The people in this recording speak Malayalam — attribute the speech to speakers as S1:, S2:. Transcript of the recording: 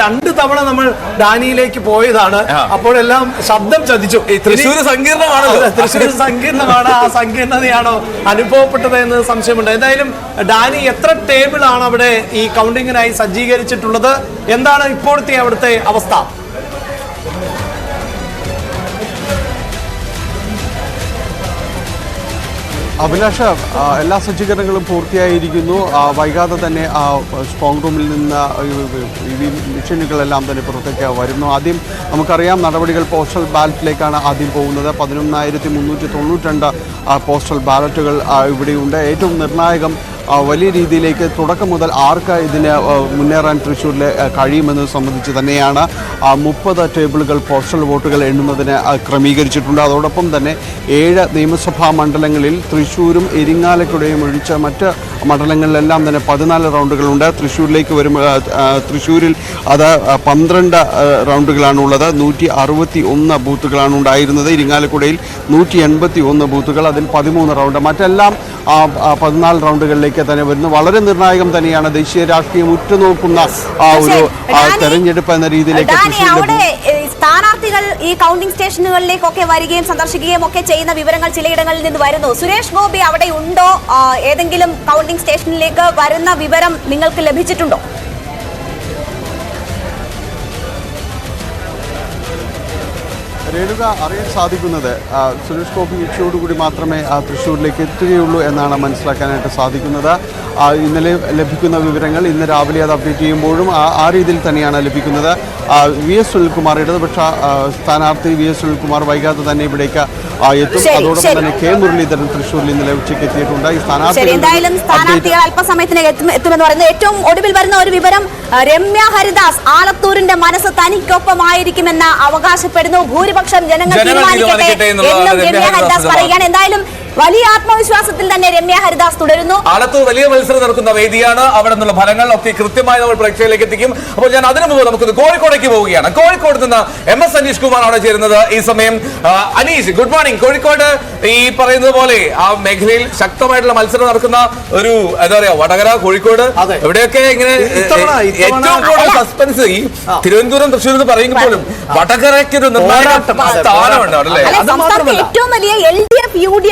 S1: രണ്ട് തവണ നമ്മൾ ഡാനിയിലേക്ക് പോയതാണ്. അപ്പോഴെല്ലാം ശബ്ദം ചതിച്ചു.
S2: സങ്കീർണമാണല്ലോ.
S1: അതെ, തൃശ്ശൂർ സങ്കീർണമാണ്. ആ സങ്കീർണതയാണോ അനുഭവപ്പെട്ടത് എന്ന് സംശയമുണ്ട്. എന്തായാലും ഡാനി എത്ര ടേബിൾ ആണ് അവിടെ ഈ കൗണ്ടിങ്ങിനായി സജ്ജീകരിച്ചിട്ടുള്ളത്? എന്താണ് ഇപ്പോഴത്തെ അവിടുത്തെ അവസ്ഥ?
S3: അഭിലാഷ എല്ലാ സജ്ജീകരണങ്ങളും പൂർത്തിയായിരിക്കുന്നു. വൈകാതെ തന്നെ ആ സ്ട്രോങ് റൂമിൽ നിന്ന് ഈ മെഷീനുകളെല്ലാം തന്നെ പുറത്തേക്ക് വരുന്നു. ആദ്യം നമുക്കറിയാം നടപടികൾ പോസ്റ്റൽ ബാലറ്റിലേക്കാണ് ആദ്യം പോകുന്നത്. പതിനൊന്നായിരത്തി മുന്നൂറ്റി തൊണ്ണൂറ്റിരണ്ട് പോസ്റ്റൽ ബാലറ്റുകൾ ഇവിടെയുണ്ട്. ഏറ്റവും നിർണായകം വലിയ രീതിയിലേക്ക് തുടക്കം മുതൽ ആർക്ക് ഇതിന് മുന്നേറാൻ തൃശ്ശൂരിൽ കഴിയുമെന്നത് സംബന്ധിച്ച് തന്നെയാണ് മുപ്പത് ടേബിളുകൾ പോസ്റ്റൽ വോട്ടുകൾ എണ്ണുന്നതിന് ക്രമീകരിച്ചിട്ടുണ്ട്. അതോടൊപ്പം തന്നെ ഏഴ് നിയമസഭാ മണ്ഡലങ്ങളിൽ തൃശ്ശൂരും എരിങ്ങാലക്കുടയും ഒഴിച്ച മറ്റ് മണ്ഡലങ്ങളിലെല്ലാം തന്നെ പതിനാല് റൗണ്ടുകളുണ്ട്. തൃശ്ശൂരിലേക്ക് വരുമ്പോൾ തൃശ്ശൂരിൽ അത് പന്ത്രണ്ട് റൗണ്ടുകളാണുള്ളത്. നൂറ്റി അറുപത്തി ഒന്ന് ബൂത്തുകളാണ് ഉണ്ടായിരുന്നത്. ഇരിങ്ങാലക്കുടയിൽ നൂറ്റി എൺപത്തി ഒന്ന് ബൂത്തുകൾ അതിൽ പതിമൂന്ന് റൗണ്ട്. മറ്റെല്ലാം പതിനാല് റൗണ്ടുകളിലേക്ക് തന്നെ വരുന്നു. വളരെ നിർണായകം തന്നെയാണ് ദേശീയ രാഷ്ട്രീയം ഉറ്റുനോക്കുന്ന ആ ഒരു തെരഞ്ഞെടുപ്പ് എന്ന രീതിയിലേക്ക് തൃശ്ശൂരിലെ
S4: ഈ കൗണ്ടിംഗ് സ്റ്റേഷനുകളിലേക്കൊക്കെ വരികയും സന്ദർശിക്കുകയും ഒക്കെ ചെയ്യുന്ന വിവരങ്ങൾ ചിലയിടങ്ങളിൽ നിന്ന് വരുന്നു. സുരേഷ് ഗോപി അവിടെ ഉണ്ടോ? ഏതെങ്കിലും കൗണ്ടിംഗ് സ്റ്റേഷനിലേക്ക് വരുന്ന വിവരം നിങ്ങൾക്ക് ലഭിച്ചിട്ടുണ്ടോ?
S3: രേണുക അറിയാൻ സാധിക്കുന്നത് സുരേഷ് ഗോപി ഉച്ചയോടുകൂടി മാത്രമേ ആ തൃശ്ശൂരിലേക്ക് എത്തുകയുള്ളൂ എന്നാണ് മനസ്സിലാക്കാനായിട്ട് സാധിക്കുന്നത്. ഇന്നലെ ലഭിക്കുന്ന വിവരങ്ങൾ ഇന്ന് രാവിലെ അത് അപ്ഡേറ്റ് ചെയ്യുമ്പോഴും ആ രീതിയിൽ തന്നെയാണ് ലഭിക്കുന്നത്. വി എസ് സുനിൽകുമാർ ഇടതുപക്ഷ സ്ഥാനാർത്ഥി വി എസ് സുനിൽകുമാർ വൈകാതെ തന്നെ ഇവിടേക്ക് എത്തും. അതോടൊപ്പം തന്നെ കെ മുരളീധരൻ തൃശ്ശൂരിൽ ഇന്നലെ ഉച്ചയ്ക്ക് എത്തിയിട്ടുണ്ട്. ഈ
S4: എന്തായാലും
S3: സ്ഥാനാർത്ഥി
S4: സ്ഥാനാർത്ഥികൾ എത്തും എത്തുമെന്ന് പറയുന്നത് ഏറ്റവും ഒടുവിൽ വരുന്ന ഒരു വിവരം രമ്യ ഹരിദാസ് ആലത്തൂരിന്റെ മനസ്സ് തനിക്കൊപ്പമായിരിക്കുമെന്ന് അവകാശപ്പെടുന്നു. ഭൂരിപക്ഷം ജനങ്ങൾ തീരുമാനിക്കട്ടെ എന്നും
S2: രമ്യ
S4: ഹരിദാസ് പറയുകയാണ്. എന്തായാലും വലിയ ആത്മവിശ്വാസത്തിൽ തന്നെ രമ്യ ഹരിദാസ് തുടരുന്നു.
S2: ആലത്തൂർ വലിയ മത്സരം നടക്കുന്ന വേദിയാണ്. അവിടെ നിന്നുള്ള ഫലങ്ങൾ ഒക്കെ കൃത്യമായി നമ്മൾ പ്രേക്ഷകരിലേക്ക് എത്തിക്കും അപ്പോൾ ഞാൻ അതിനു മുമ്പ് നമുക്ക് കോഴിക്കോടേക്ക് പോവുകയാണ്. കോഴിക്കോട് നിന്ന് എം എസ് അനീഷ് കുമാർ ആണ് ചേരുന്നത് ഈ സമയം. അനീഷ് ഗുഡ് മോർണിംഗ് കോഴിക്കോട് ഈ പറയുന്നത് പോലെ ആ മേഖലയിൽ ശക്തമായിട്ടുള്ള മത്സരം നടക്കുന്ന ഒരു എന്താ പറയാ വടകര കോഴിക്കോട് എവിടെയൊക്കെ ഇങ്ങനെ ഏറ്റവും കൂടുതൽ സസ്പെൻസ് ഈ തിരുവനന്തപുരം തൃശ്ശൂർ എന്ന് പറയുമ്പോൾ പോലും വടകരയ്ക്ക് സ്ഥാനമുണ്ട്
S1: അത് മാത്രമല്ല.
S4: ഏറ്റവും വലിയ L D F U D